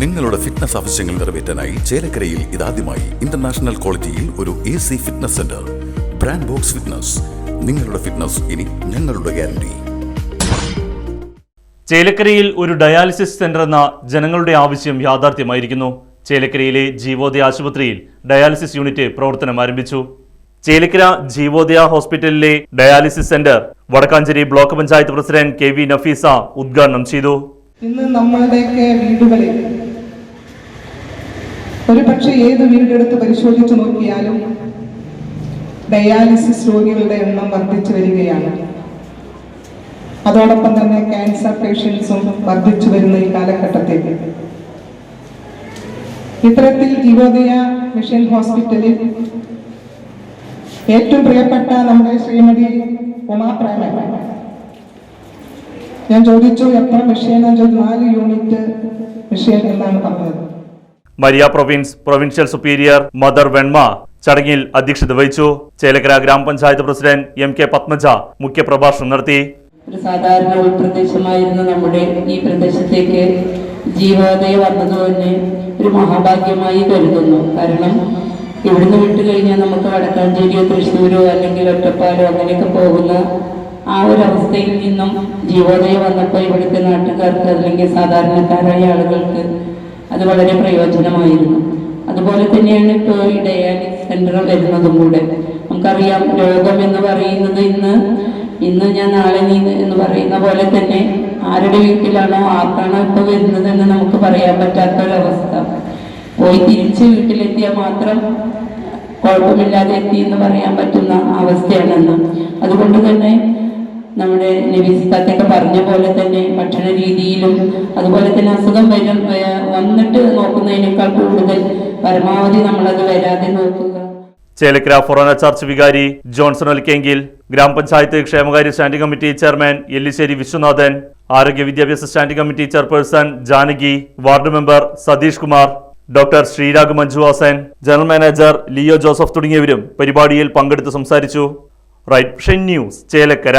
നിങ്ങളുടെ ഫിറ്റ്നസ് ആവശ്യങ്ങൾ നിറവേറ്റാനായി ചേലക്കരയിൽ ഇതാദ്യമായി ഇന്റർനാഷണൽ ക്വാളിറ്റിയിൽ ഒരു A C fitness centre brand box fitness നിങ്ങളുടെ ഫിറ്റ്നസ് ഇനി ഞങ്ങളുടെ ഗ്യാരണ്ടി ചേലക്കരയിൽ ഒരു ഡയാലിസിസ് സെന്റർ എന്ന ജനങ്ങളുടെ ആവശ്യം യാഥാർത്ഥ്യമായിരിക്കുന്നു. ചേലക്കരയിലെ ജീവോദയ ആശുപത്രിയിൽ ഡയാലിസിസ് യൂണിറ്റ് പ്രവർത്തനം ആരംഭിച്ചു. ചേലക്കര ജീവോദയ ഹോസ്പിറ്റലിലെ dialysis centre Vadakkanchery block panchayat president K V Nafeesa ഉദ്ഘാടനം ചെയ്തു. ഇന്ന് നമ്മളുടെയൊക്കെ വീടുകളിൽ ഒരു പക്ഷേ ഏത് വീടെടുത്ത് പരിശോധിച്ചു നോക്കിയാലും ഡയാലിസിസ് രോഗികളുടെ എണ്ണം വർദ്ധിച്ചു വരികയാണ്. അതോടൊപ്പം തന്നെ ക്യാൻസർ പേഷ്യൻസും വർദ്ധിച്ചു വരുന്ന ഈ കാലഘട്ടത്തിൽ ഇത്തരത്തിൽ ജീവോദയ മിഷൻ ഹോസ്പിറ്റലിൽ ഏറ്റവും പ്രിയപ്പെട്ട നമ്മുടെ ശ്രീമതി ഉമാപ്രേമ ഞാൻ ചോദിച്ചു എത്ര മെഷീൻ ചോദിച്ചു നാല് യൂണിറ്റ് മെഷീൻ എന്നാണ് പറഞ്ഞത്. Maria province provincial superior mother Venma ചടങ്ങിൽ അധ്യക്ഷത വഹിച്ചു. ചേലക്കര ഗ്രാമപഞ്ചായത്ത് പ്രസിഡന്റ് എം കെ പത്മജ മുഖ്യപ്രഭാഷണം നടത്തി. ഒരു സാധാരണ നമ്മുടെ ഈ പ്രദേശത്തേക്ക് ജീവോദയ വന്നത് തന്നെ ഒരു മഹാഭാഗ്യമായി കരുതുന്നു. കാരണം ഇവിടുന്ന് വിട്ടു കഴിഞ്ഞാൽ നമുക്ക് വടക്കാഞ്ചേരിയോ തൃശ്ശൂരോ അല്ലെങ്കിൽ ഒറ്റപ്പാലോ അങ്ങനെയൊക്കെ പോകുന്ന ആ ഒരു അവസ്ഥയിൽ നിന്നും ജീവോദയം വന്നപ്പോൾ ഇവിടുത്തെ നാട്ടുകാർക്ക് അല്ലെങ്കിൽ സാധാരണക്കാരായ ആളുകൾക്ക് അത് വളരെ പ്രയോജനമായിരുന്നു. അതുപോലെ തന്നെയാണ് ഇപ്പോൾ ഈ ഡയാലിസിസ് സെന്റർ വരുന്നതും കൂടെ. നമുക്കറിയാം രോഗം എന്ന് പറയുന്നത് ഇന്ന് ഇന്ന് ഞാൻ നാളെ നീ എന്ന് പറയുന്ന പോലെ തന്നെ ആരുടെ വീട്ടിലാണോ ആർക്കാണോ ഇപ്പോൾ വരുന്നതെന്ന് നമുക്ക് പറയാൻ പറ്റാത്ത ഒരവസ്ഥ പോയി തിരിച്ച് വീട്ടിലെത്തിയാൽ മാത്രം കുഴപ്പമില്ലാതെ എത്തി എന്ന് പറയാൻ പറ്റുന്ന അവസ്ഥയാണെന്ന്. അതുകൊണ്ട് തന്നെ നമ്മുടെ നബീസിക്കാത്തൊക്കെ പറഞ്ഞ പോലെ തന്നെ ഭക്ഷണ രീതിയിലും അതുപോലെ തന്നെ അസുഖം വരും വന്നിട്ട് നോക്കുന്നതിനേക്കാൾ കൂടുതൽ പരമാവധി നമ്മളത് വരാതെ നോക്കുക. ചേലക്കര ഫൊറോന ചർച്ച് വികാരി ജോൺസൺ ഒലിക്കെങ്കിൽ ഗ്രാമപഞ്ചായത്ത് ക്ഷേമകാര്യ standing committee chairman Ellissery Viswanathan ആരോഗ്യ വിദ്യാഭ്യാസ standing committee chairperson Janaki ward member Satheesh Kumar doctor Sreerag Manjuvasan general manager Leo Joseph തുടങ്ങിയവരും പരിപാടിയിൽ പങ്കെടുത്ത് സംസാരിച്ചു. Right news Chelakkara.